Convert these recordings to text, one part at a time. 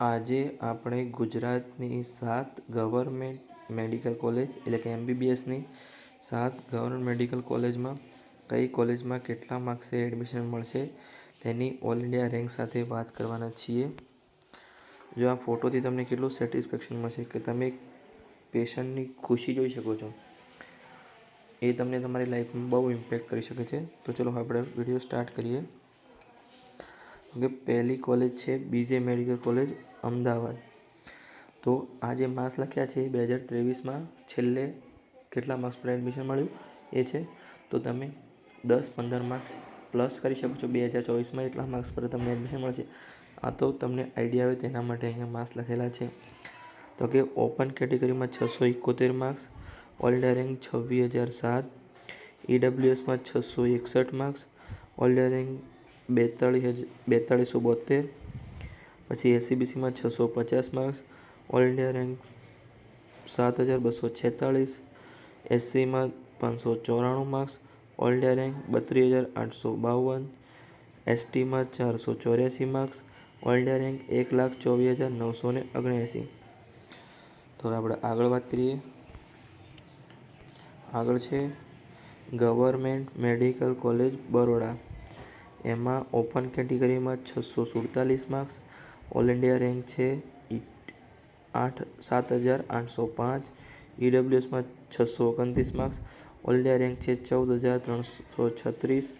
આજે આપણે ગુજરાતની સાત ગવર્મેન્ટ મેડિકલ કોલેજ એટલે કે એમબીબીએસની સાત ગવર્મેન્ટ મેડિકલ કોલેજમાં કઈ કોલેજમાં કેટલા માર્ક્સે એડમિશન મળશે તેની ઓલ ઇન્ડિયા રેન્ક સાથે વાત કરવાના છીએ. જો આ ફોટોથી તમને કેટલું સેટિસ્ફેક્શન મળશે કે તમે પેશન્ટની ખુશી જોઈ શકો છો, એ તમને તમારી લાઈફમાં બહુ ઇમ્પેક્ટ કરી શકે છે. તો ચલો આપણે વીડિયો સ્ટાર્ટ કરીએ. કે પહેલી કોલેજ છે, બીજે મેડિકલ કોલેજ અમદાવાદ. તો આ જે માર્ક્સ લખ્યા છે બે હજાર ત્રેવીસમાં. છેલ્લે કેટલા માર્ક્સ પર એડમિશન મળ્યું? એ છે. તો તમે દસ પંદર માર્ક્સ પ્લસ કરી શકો છો. બે હજાર ચોવીસમાં એટલા માર્ક્સ પર તમને એડમિશન મળશે. આ તો તમને આઈડિયા આવે તેના માટે અહીંયા માર્ક્સ લખેલા છે. તો કે ઓપન કેટેગરીમાં છસો એકોતેર માર્ક્સ ઓલ ઇન્ડિયા રેન્ક છવ્વીસ હજાર સાત ઈડબ્લ્યુએસમાં છસો એકસઠ માર્ક્સ ઓલ ઇન્ડિયા રેન્ક બેતાળીસ બેતાળીસો બોતેર, પછી એસીબીસીમાં છસો પચાસ માર્ક્સ, ઓલ ઇન્ડિયા રેન્ક સાત હજાર બસો છેતાળીસ, એસસીમાં પાંચસો ચોરાણું માર્ક્સ, ઓલ ઇન્ડિયા રેન્ક બત્રીસ હજાર આઠસો બાવન, એસટીમાં ચારસો ચોર્યાસી માર્ક્સ, ઓલ ઇન્ડિયા રેન્ક એક લાખ ચોવીસ હજાર નવસો ને ઓગણએંસી. તો આપણે આગળ વાત કરીએ. આગળ છે ગવર્મેન્ટ મેડિકલ કોલેજ બરોડા. એમાં ઓપન કેટેગરીમાં છસો સુડતાલીસ માર્ક્સ, ઓલ ઇન્ડિયા રેન્ક છે આઠ, સાત હજાર આઠસો પાંચ ઈડબ્લ્યુએસમાં છસો ઓગણત્રીસ માર્ક્સ, ઓલ ઇન્ડિયા રેન્ક છે ચૌદ હજાર ત્રણસો છત્રીસ,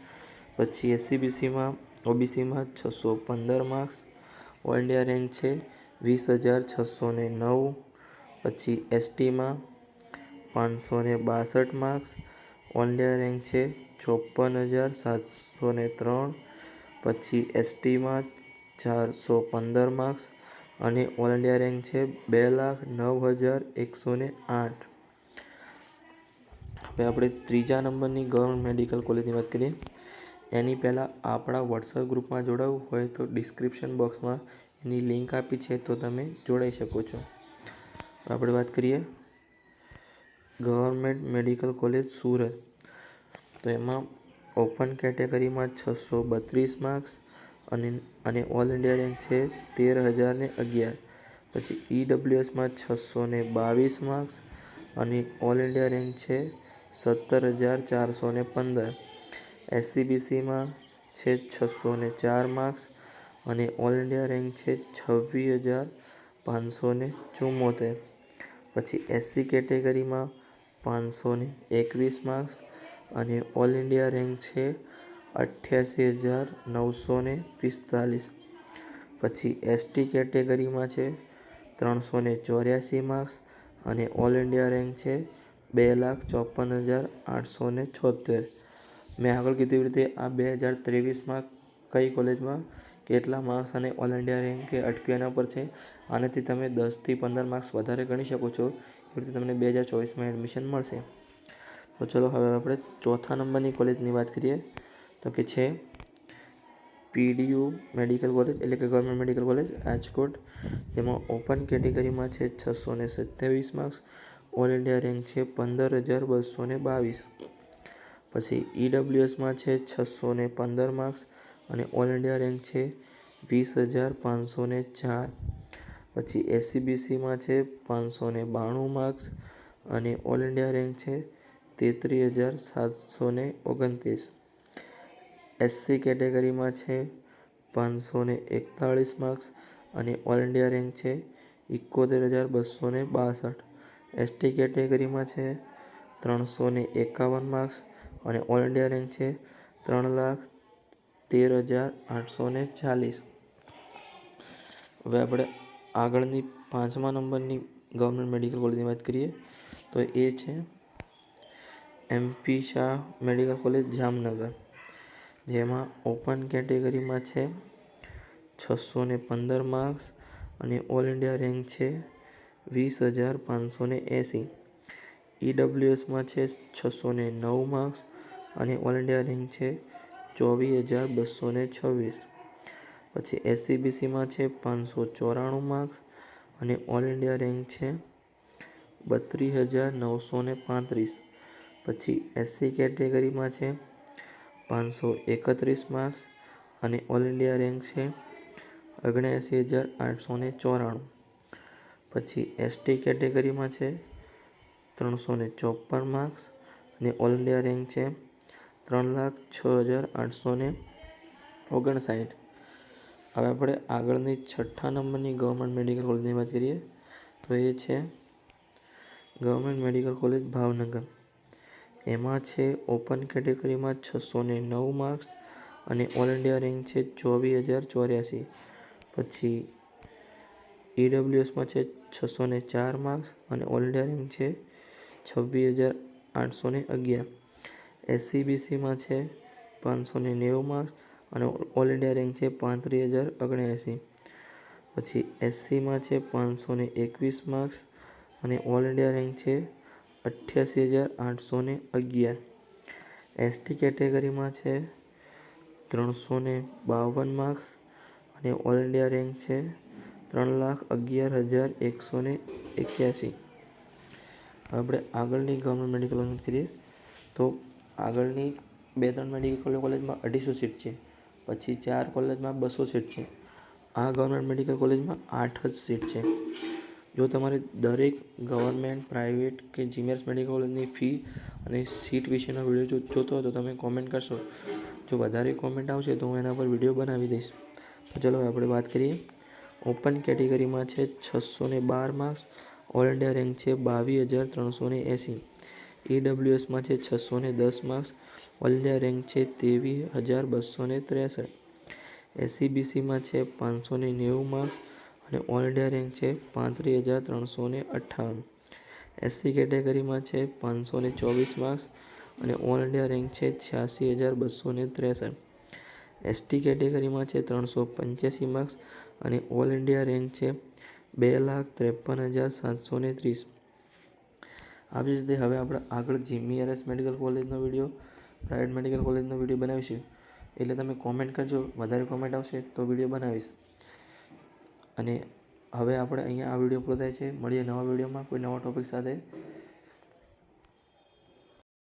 પછી એસસીબીસીમાં, ઓબીસીમાં છસો પંદર માર્ક્સ, ઓલ ઇન્ડિયા રેન્ક છે વીસ હજાર છસો ને નવ, પછી એસટીમાં પાંચસો ને બાસઠ માર્ક્સ ઇન્ડિયા રેન્ક છે ચોપન હજાર સાતસો ને ત્રણ, પછી એસટીમાં ચારસો પંદર માર્ક્સ અને ઓલ ઇન્ડિયા રેન્ક છે બે લાખ નવ હજાર એકસો ને આઠ. હવે આપણે ત્રીજા નંબરની ગવર્મેન્ટ મેડિકલ કોલેજની વાત કરીએ. એની પહેલાં આપણા વોટ્સઅપ ગ્રુપમાં જોડાવવું હોય તો ડિસ્ક્રિપ્શન બોક્સમાં એની લિંક આપી છે તો તમે જોડાઈ શકો છો. આપણે વાત કરીએ ગવર્મેન્ટ મેડિકલ કોલેજ સુરત. તો એમાં ઓપન કેટેગરીમાં છસો બત્રીસ માર્ક્સ અને અને ઓલ ઇન્ડિયા રેન્ક છે તેર હજાર ને અગિયાર. પછી ઈડબ્લ્યુએસમાં છસો ને બાવીસ માર્ક્સ અને ઓલ ઇન્ડિયા રેન્ક છે સત્તર હજાર ચારસો ને પંદર. એસસીબીસીમાં છે છસો ને ચાર માર્ક્સ અને ઓલ ઇન્ડિયા રેન્ક છે છવ્વીસ હજાર પાંચસો ને ચુમ્મોતેર પછી એસસી કેટેગરીમાં પાંચસો ને એકવીસ માર્ક્સ અને ઓલ ઇન્ડિયા રેન્ક છે અઠ્યાસી હજાર નવસો ને પિસ્તાલીસ. પછી એસટી કેટેગરીમાં છે ત્રણસો ને ચોર્યાસી માર્ક્સ અને ઓલ ઇન્ડિયા રેન્ક છે બે લાખ ચોપન હજાર આઠસો ને છોતેર. મેં આગળ કીધું રીતે આ બે હજાર ત્રેવીસમાં કઈ કોલેજમાં કેટલા માર્ક્સ અને ઓલ ઇન્ડિયા રેન્કે અટક્યું એના પર છે? આનાથી તમે દસથી પંદર માર્ક્સ વધારે ગણી શકો છો. રીતે તમને બે હજાર ચોવીસમાં એડમિશન મળશે. તો ચલો હવે આપણે ચોથા નંબરની કોલેજની વાત કરીએ. તો કે છે પીડીયુ મેડિકલ કોલેજ એટલે કે ગવર્મેન્ટ મેડિકલ કોલેજ રાજકોટ. જેમાં ઓપન કેટેગરીમાં છે છસો ને સત્યાવીસ માર્ક્સ ઓલ ઇન્ડિયા રેન્ક છે પંદર હજાર બસો ને બાવીસ. પછી ઈડબ્લ્યુએસમાં છે છસો ને પંદર માર્ક્સ અને ઓલ ઇન્ડિયા રેન્ક છે વીસ હજાર પાંચસો ને ચાર. પછી એસસીબીસીમાં છે પાંચસો ને બાણું માર્ક્સ અને ઓલ ઇન્ડિયા રેન્ક છે તેત્રીસ હજાર સાતસો ને ઓગણત્રીસ એસસી કેટેગરીમાં છે પાંચસો ને એકતાળીસ માર્ક્સ અને ઓલ ઇન્ડિયા રેન્ક છે એકોતેર હજાર બસો ને બાસઠ એસટી કેટેગરીમાં છે ત્રણસો એકાવન માર્ક્સ અને ઓલ ઇન્ડિયા રેન્ક છે ત્રણ લાખ તેર હજાર આઠસો ને ચાલીસ. હવે આપણે આગળની પાંચમા નંબરની ગવર્મેન્ટ મેડિકલ કોલેજની વાત કરીએ, તો એ છે MP Shah medical college Jamnagar, જેમાં ઓપન કેટેગરીમાં છે છસો ને પંદર માર્ક્સ અને ઓલ ઇન્ડિયા રેન્ક છે વીસ હજાર પાંચસો ને એંસી ઈડબ્લ્યુએસમાં છે છસો ને નવ માર્ક્સ અને ઓલ ઇન્ડિયા રેન્ક છે ચોવીસ હજાર બસો ને છવ્વીસ. પછી એસસીબીસીમાં છે પાંચસો ચોરાણું માર્ક્સ અને ઓલ ઇન્ડિયા રેન્ક છે બત્રીસ હજાર નવસો ને પાંત્રીસ. પછી એસસી કેટેગરીમાં છે પાંચસો એકત્રીસ માર્ક્સ અને ઓલ ઇન્ડિયા રેન્ક છે ઓગણએંસી હજાર આઠસો ને ચોરાણું. પછી એસટી કેટેગરીમાં છે ત્રણસો ચોપન માર્ક્સ અને ઓલ ઇન્ડિયા રેન્ક છે ત્રણ લાખ છ હજાર આઠસો ને ઓગણસાઠ. હવે આપણે આગળની છઠ્ઠા નંબરની ગવર્મેન્ટ મેડિકલ કોલેજની વાત કરીએ, તો એ છે ગવર્મેન્ટ મેડિકલ કોલેજ ભાવનગર. એમાં છે ઓપન કેટેગરીમાં છસો ને નવ માર્ક્સ અને ઓલ ઇન્ડિયા રેન્ક છે ચોવીસ હજાર ચોર્યાસી. પછી ઈડબ્લ્યુએસમાં છે છસો ને ચાર માર્ક્સ અને ઓલ ઇન્ડિયા રેન્ક છે છવ્વીસ હજાર આઠસો ને અગિયાર. એસસીબીસીમાં છે પાંચસો ને નેવું માર્ક્સ અને ઓલ ઇન્ડિયા રેન્ક છે પાંત્રીસ હજાર ઓગણએંસી. પછી એસસીમાં છે પાંચસો ને એકવીસ માર્ક્સ અને ઓલ ઇન્ડિયા રેન્ક છે અઠ્યાસી હજાર આઠસો ને અગિયાર. એસટી કેટેગરીમાં છે ત્રણસો ને બાવન માર્ક્સ અને ઓલ ઇન્ડિયા રેન્ક છે ત્રણ લાખ અગિયાર હજાર એકસો ને એક્યાસી. આપણે આગળની ગવર્મેન્ટ મેડિકલ કરીએ તો આગળની બે ત્રણ મેડિકલ કોલેજમાં અઢીસો સીટ છે. પછી ચાર કોલેજમાં બસો સીટ છે. આ ગવર્મેન્ટ મેડિકલ કોલેજમાં આઠ જ સીટ છે. જો તમારે દરેક ગવર્મેન્ટ પ્રાઇવેટ કે જીમેર્સ મેડિકલ કોલેજની ફી અને સીટ વિશેનો વીડિયો જો જોતો તો તમે કોમેન્ટ કરશો. જો વધારે કોમેન્ટ આવશે તો હું એના પર વીડિયો બનાવી દઈશ. તો ચલો આપણે વાત કરીએ. ઓપન કેટેગરીમાં છે છસો ને બાર માર્ક્સ ઓલ ઇન્ડિયા રેન્ક છે બાવીસ હજાર ત્રણસો ને એંસી. ઈડબ્લ્યુએસમાં છે છસો ને દસ માર્ક્સ ઓલ ઇન્ડિયા રેન્ક છે ત્રેવીસ હજાર બસો ને ત્રેસઠ. એસસીબીસીમાં છે પાંચસો ને નેવું માર્ક્સ અને ઓલ ઇન્ડિયા રેન્ક છે પાંત્રીસ હજાર ત્રણસો ને અઠ્ઠાવન. એસસી કેટેગરીમાં છે પાંચસો ને ચોવીસ માર્ક્સ અને ઓલ ઇન્ડિયા રેન્ક છે છ્યાસી હજાર બસો ને ત્રેસઠ. એસટી કેટેગરીમાં છે ત્રણસો પંચ્યાસી માર્ક્સ અને ઓલ ઇન્ડિયા રેન્ક છે બે લાખ ત્રેપન હજાર સાતસો ને ત્રીસ. આવી જ રીતે હવે આપણે આગળ જીમીઆરએસ મેડિકલ કોલેજનો વીડિયો, પ્રાઇવેટ મેડિકલ કોલેજનો વીડિયો બનાવીશું. એટલે તમે કોમેન્ટ કરજો, વધારે કોમેન્ટ આવશે તો વીડિયો બનાવીશ. અને હવે આપણે અહીંયા આ વીડિયો પૂરો થાય છે. મળીએ નવા વિડીયોમાં કોઈ નવા ટોપિક સાથે.